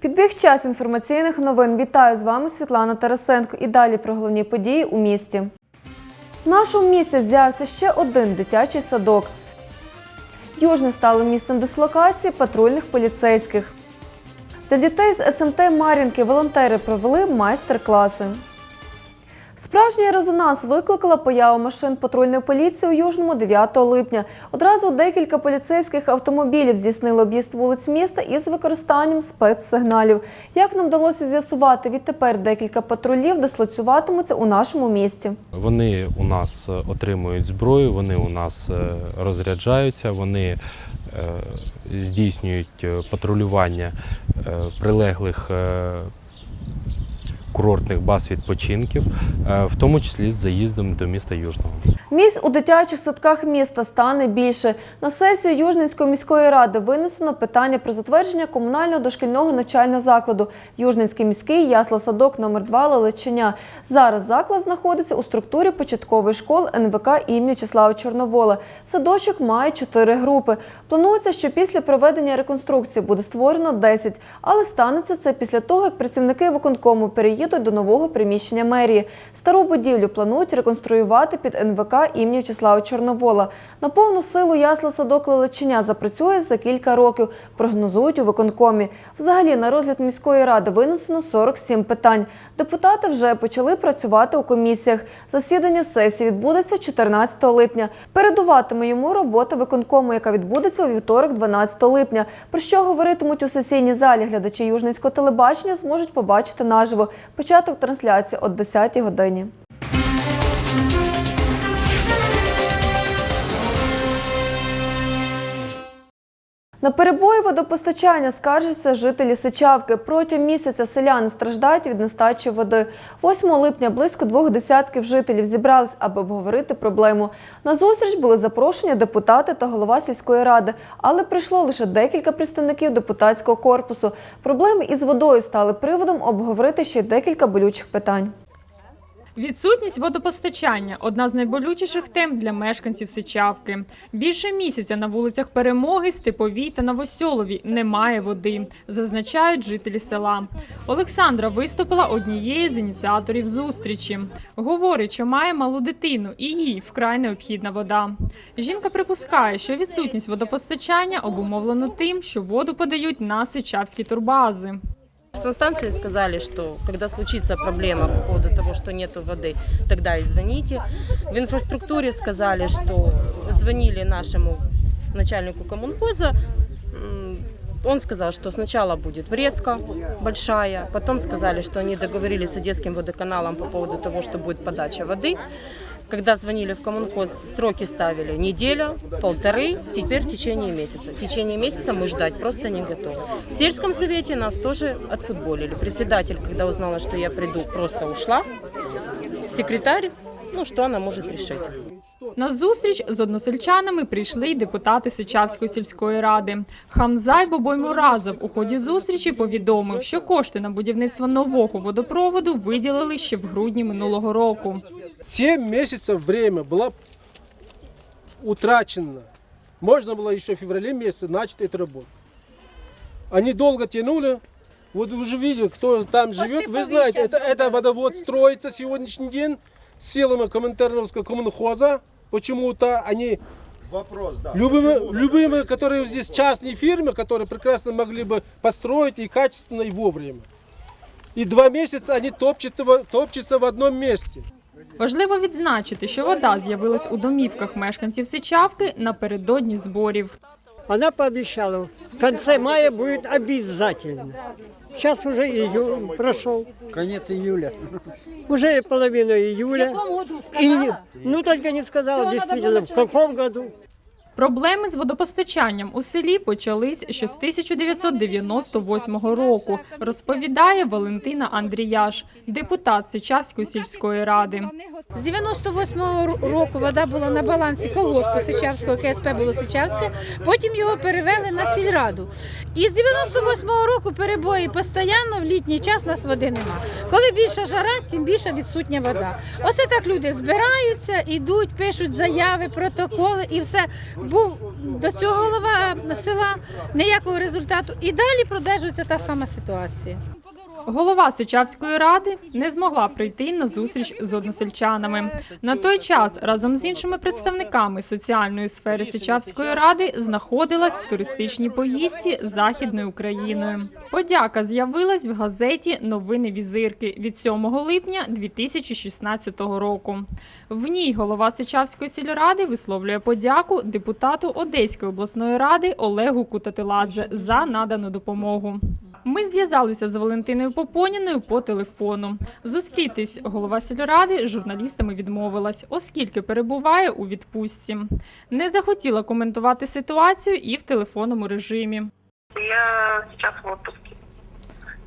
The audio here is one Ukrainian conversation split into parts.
Підбіг час інформаційних новин. Вітаю з вами Світлана Тарасенко. І далі про головні події у місті. В нашому місті з'явився ще один дитячий садок. Южне стало місцем дислокації патрульних поліцейських. Для дітей з СМТ Мар'їнки волонтери провели майстер-класи. Справжній резонанс викликала поява машин патрульної поліції у Южному 9 липня. Одразу декілька поліцейських автомобілів здійснили об'їзд вулиць міста із використанням спецсигналів. Як нам вдалося з'ясувати, відтепер декілька патрулів дислоцюватимуться у нашому місті. Вони у нас е, отримують зброю, вони у нас е, розряджаються, вони е, здійснюють патрулювання прилеглих курортних баз відпочинків, е, в тому числі з заїздом до міста Южного. Місць у дитячих садках міста стане більше. На сесію Южненської міської ради винесено питання про затвердження комунального дошкільного навчального закладу Южненський міський ясла-садок номер 2 Лелеченя. Зараз заклад знаходиться у структурі початкової школи НВК імені В'ячеслава Чорновола. Садочок має чотири групи. Планується, що після проведення реконструкції буде створено 10, але станеться це після того, як працівники виконкому переїдуть до нового приміщення мерії. Стару будівлю планують реконструювати під НВК імені В'ячеслава Чорновола. На повну силу ясла садок Лелеченя запрацює за кілька років, прогнозують у виконкомі. Взагалі на розгляд міської ради винесено 47 питань. Депутати вже почали працювати у комісіях. Засідання сесії відбудеться 14 липня. Передуватиме йому робота виконкому, яка відбудеться у вівторок, 12 липня. Про що говоритимуть у сесійній залі глядачі Южницького телебачення зможуть побачити наживо. Початок трансляції о 10 годині. На перебої водопостачання скаржаться жителі Сичавки. Протягом місяця селяни страждають від нестачі води. 8 липня близько двох десятків жителів зібрались, аби обговорити проблему. На зустріч були запрошені депутати та голова сільської ради, але прийшло лише декілька представників депутатського корпусу. Проблеми із водою стали приводом обговорити ще декілька болючих питань. Відсутність водопостачання одна з найболючіших тем для мешканців Сичавки. Більше місяця на вулицях Перемоги, Степовій та Новосьолові немає води, зазначають жителі села. Олександра виступила однією з ініціаторів зустрічі. Говорить, що має малу дитину і їй вкрай необхідна вода. Жінка припускає, що відсутність водопостачання обумовлено тим, що воду подають на сичавські турбази. В санстанции сказали, что когда случится проблема по поводу того, что нет воды, тогда и звоните. В инфраструктуре сказали, что звонили нашему начальнику коммунхоза. Он сказал, что сначала будет врезка большая, потом сказали, что они договорились с Одесским водоканалом по поводу того, что будет подача воды Когда звонили в коммунхоз, сроки ставили неделя, полторы, теперь в течение месяца. В течение месяца мы ждать просто не готовы. В сельском совете нас тоже отфутболили. Председатель, когда узнала, что я приду, просто ушла. Секретарь, ну, что она может решить. На зустріч з односельчанами прийшли й депутати Сичавської сільської ради. Хамзай Бобой Муразов у ході зустрічі повідомив, що кошти на будівництво нового водопроводу виділили ще в грудні минулого року. 7 месяцев время было утрачено. Можно было еще в феврале месяце начать эту работу. Они долго тянули. Вот уже видели, кто там живет, вы знаете, это, это водовод строится сегодняшний день силами Коминтерновского коммунхоза. Почему-то они Вопрос, да. любыми, любыми, которые здесь частные фирмы, которые прекрасно могли бы построить и качественно, и вовремя. И два месяца они топчутся, топчутся в одном месте. Важливо відзначити, що вода з'явилась у домівках мешканців Сичавки напередодні зборів. Вона пообіцяла, в кінці мая буде обов'язково. Зараз вже июль пройшов. Кінець июля. уже половина июля. И не- ну только не сказала действительно, в каком году. Проблеми з водопостачанням у селі почались ще з 1998 року, розповідає Валентина Андріяш, депутат Сичавської сільської ради. З 98-го року вода була на балансі колгоспу Сичавського, КСП було Сичавське, потім його перевели на сільраду. І з 98-го року перебої постійно в літній час нас води нема. Коли більша жара, тим більше відсутня вода. Оце так люди збираються, ідуть, пишуть заяви, протоколи і все. був до цього голова села, ніякого результату. І далі продовжується та сама ситуація. Голова Сичавської ради не змогла прийти на зустріч з односельчанами. На той час разом з іншими представниками соціальної сфери Сичавської ради знаходилась в туристичній поїздці Західною Україною. Подяка з'явилась в газеті Новини візирки від 7 липня 2016 року. В ній голова Сичавської сільради висловлює подяку депутату Одеської обласної ради Олегу Кутатиладзе за надану допомогу. Ми зв'язалися з Валентиною Попоніною по телефону. Зустрітись голова сільради з журналістами відмовилась, оскільки перебуває у відпустці. Не захотіла коментувати ситуацію і в телефонному режимі. Я зараз в відпустці.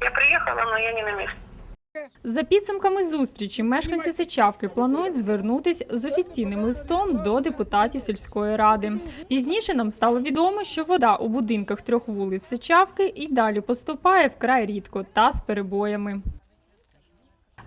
Я приїхала, але я не на месте. За підсумками зустрічі мешканці Сичавки планують звернутись з офіційним листом до депутатів сільської ради. Пізніше нам стало відомо, що вода у будинках трьох вулиць Сичавки і далі поступає вкрай рідко та з перебоями.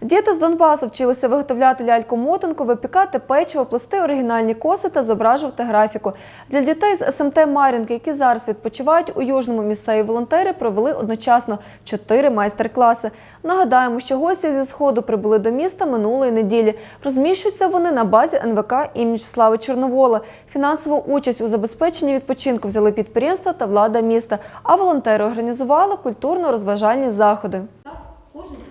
Діти з Донбасу вчилися виготовляти ляльку-мотанку, випікати печиво, плести оригінальні коси та зображувати графіку. Для дітей з СМТ Мар'їнки, які зараз відпочивають у Южному місцеві волонтери, провели одночасно чотири майстер-класи. Нагадаємо, що гості зі сходу прибули до міста минулої неділі. Розміщуються вони на базі НВК імені Вячеслава Чорновола. Фінансову участь у забезпеченні відпочинку взяли підприємства та влада міста. А волонтери організували культурно-розважальні заходи.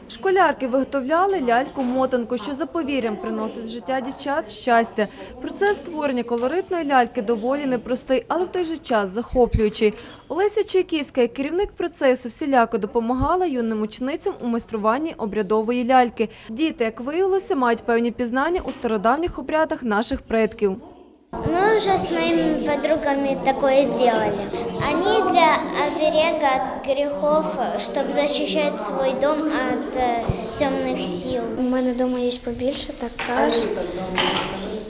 Школярки виготовляли ляльку-мотанку, що за повір'ям приносить життя дівчат щастя. Процес створення колоритної ляльки доволі непростий, але в той же час захоплюючий. Олеся Чайківська, як керівник процесу, всіляко допомагала юним ученицям у майструванні обрядової ляльки. Діти, як виявилося, мають певні пізнання у стародавніх обрядах наших предків. Мы уже с моими подругами такое делали. Они для оберега от грехов, чтобы защищать свой дом от э, темных сил. У мене вдома є побільше, така ж.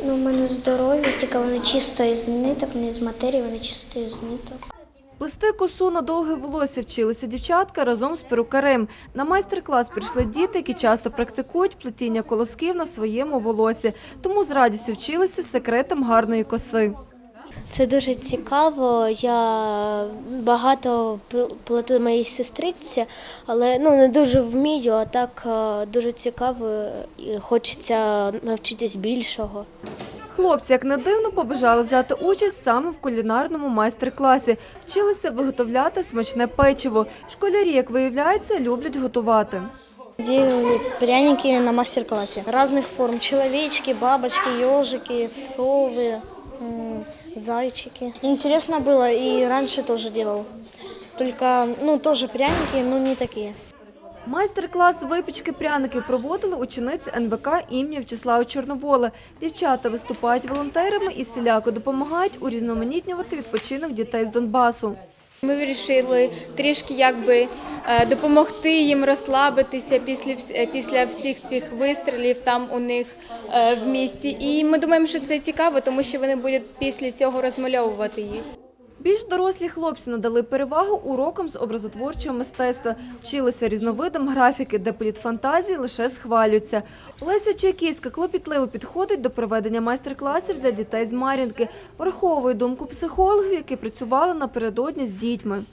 Ну, у мене здорові, тільки вони чисто із ниток, не з матерії, вони чисто із ниток. Плести косу на довге волосся вчилися дівчатка разом з перукарем. На майстер-клас прийшли діти, які часто практикують плетіння колосків на своєму волосі, тому з радістю вчилися секретам гарної коси. Це дуже цікаво. Я багато пл- плету моїй сестриці, але ну, не дуже вмію, а так е, дуже цікаво і хочеться навчитись більшого. Хлопці, як не дивно, побажали взяти участь саме в кулінарному майстер-класі. Вчилися виготовляти смачне печиво. Школярі, як виявляється, люблять готувати. Делали пряники на мастер-классе разных форм. Человечки, бабочки, ежики, совы, м, зайчики. Интересно было и раньше тоже делал. Только, ну, тоже пряники, но не такие. Майстер-клас випічки пряників проводили учениці НВК імені Вячеслава Чорновола. Дівчата виступають волонтерами і всіляко допомагають урізноманітнювати відпочинок дітей з Донбасу. Ми вирішили трішки якби е, допомогти їм розслабитися після е, після всіх цих вистрілів там у них е, в місті. І ми думаємо, що це цікаво, тому що вони будуть після цього розмальовувати їх. Більш дорослі хлопці надали перевагу урокам з образотворчого мистецтва, вчилися різновидам графіки, де політ фантазії лише схвалюються. Леся Чайківська клопітливо підходить до проведення майстер-класів для дітей з Мар'їнки, враховує думку психологів, які працювали напередодні з дітьми.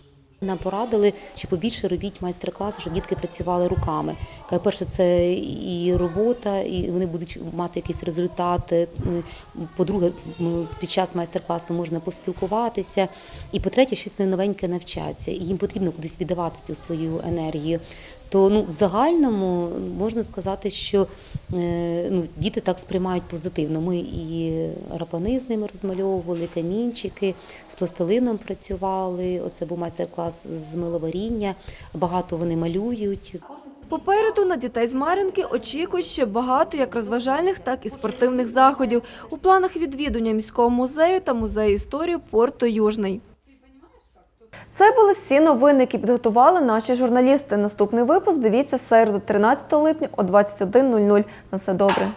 Нам порадили, що побільше робіть майстер-класи, щоб дітки працювали руками. Перше, це і робота, і вони будуть мати якісь результати. Ну, По-друге, під час майстер-класу можна поспілкуватися. І по-третє, щось вони новеньке навчаться. І їм потрібно кудись віддавати цю свою енергію. То ну, в загальному можна сказати, що е, ну, діти так сприймають позитивно. Ми і рапани з ними розмальовували, камінчики, з пластилином працювали. Оце був майстер-клас з миловаріння. Багато вони малюють. Попереду на дітей з Мар'їнки очікують ще багато як розважальних, так і спортивних заходів. У планах відвідування міського музею та музею історії Порту Южний. Це були всі новини, які підготували наші журналісти. Наступний випуск дивіться в середу, 13 липня о 21.00. На все добре.